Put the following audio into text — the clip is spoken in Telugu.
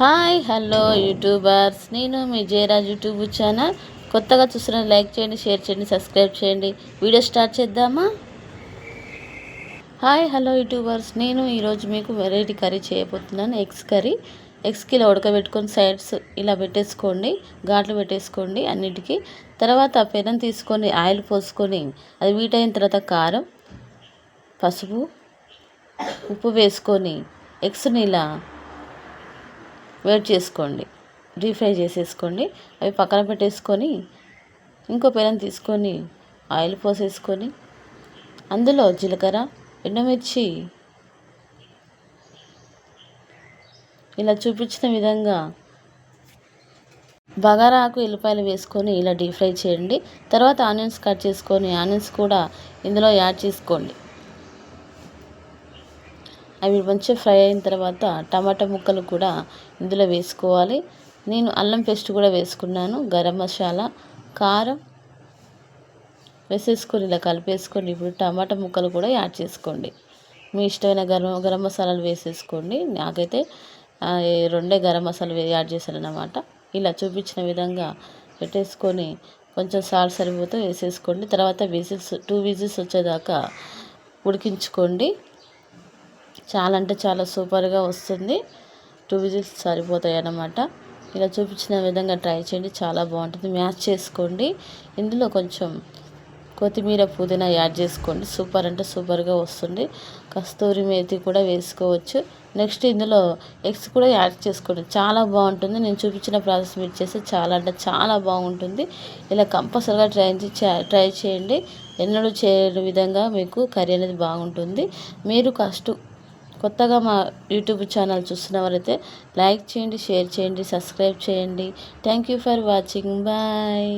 Hi hello YouTubers. నేను మీ జయరాజ్ యూట్యూబ్ ఛానల్. కొత్తగా చూసిన లైక్ చేయండి షేర్ చేయండి సబ్స్క్రైబ్ చేయండి. వీడియో స్టార్ట్ చేద్దామా? Hi hello YouTubers. నేను ఈరోజు మీకు వెరైటీ కర్రీ చేయబోతున్నాను. Eggs curry. ఎగ్స్కి ఇలా ఉడకబెట్టుకొని సైడ్స్ ఇలా పెట్టేసుకోండి. ఘాట్లు పెట్టేసుకోండి అన్నిటికీ. తర్వాత పెనం తీసుకొని ఆయిల్ పోసుకొని అది వీట్ అయిన తర్వాత కారం పసుపు ఉప్పు వేసుకొని ఎగ్స్ని ఇలా వేడి చేసుకోండి. డీప్ ఫ్రై చేసేసుకోండి. అవి పక్కన పెట్టేసుకొని ఇంకో పెనం తీసుకొని ఆయిల్ పోసేసుకొని అందులో జీలకర్ర ఎండమిర్చి ఇలా చూపించిన విధంగా బగారా ఆకు ఎల్లిపాయలు వేసుకొని ఇలా డీప్ ఫ్రై చేయండి. తర్వాత ఆనియన్స్ కట్ చేసుకొని ఆనియన్స్ కూడా ఇందులో యాడ్ చేసుకోండి. అవి మంచిగా ఫ్రై అయిన తర్వాత టమాటా ముక్కలు కూడా ఇందులో వేసుకోవాలి. నేను అల్లం పేస్ట్ కూడా వేసుకున్నాను గరం మసాలా కారం వేసేసుకొని ఇలా కలిపేసుకొని ఇప్పుడు టమాటా ముక్కలు కూడా యాడ్ చేసుకోండి. మీ ఇష్టమైన గరం గరం మసాలాలు వేసేసుకోండి. నాకైతే రెండే గరం మసాలా యాడ్ చేశాను అన్నమాట ఇలా చూపించిన విధంగా పెట్టేసుకొని కొంచెం సాల్ట్ సరిపోతే వేసేసుకోండి. తర్వాత విజిల్స్ టూ విజిల్స్ వచ్చేదాకా ఉడికించుకోండి. చాలా అంటే చాలా సూపర్గా వస్తుంది. టూ విజిల్స్ సరిపోతాయి అన్నమాట. ఇలా చూపించిన విధంగా ట్రై చేయండి. చాలా బాగుంటుంది. మ్యాచ్ చేసుకోండి. ఇందులో కొంచెం కొత్తిమీర పుదీనా యాడ్ చేసుకోండి. సూపర్ అంటే సూపర్గా వస్తుంది. కస్తూరి మేతి కూడా వేసుకోవచ్చు. నెక్స్ట్ ఇందులో ఎగ్స్ కూడా యాడ్ చేసుకోండి. చాలా బాగుంటుంది. నేను చూపించిన ప్రాసెస్ మీరు చేస్తే చాలా అంటే చాలా బాగుంటుంది. ఇలా కంపల్సరిగా ట్రై ట్రై చేయండి. ఎన్నడూ చేయని విధంగా మీకు కర్రీ అనేది బాగుంటుంది. మీరు కష్టం కొత్తగా మా యూట్యూబ్ ఛానల్ చూస్తున్న వారైతే లైక్ చేయండి షేర్ చేయండి సబ్స్క్రైబ్ చేయండి. Thank you for watching bye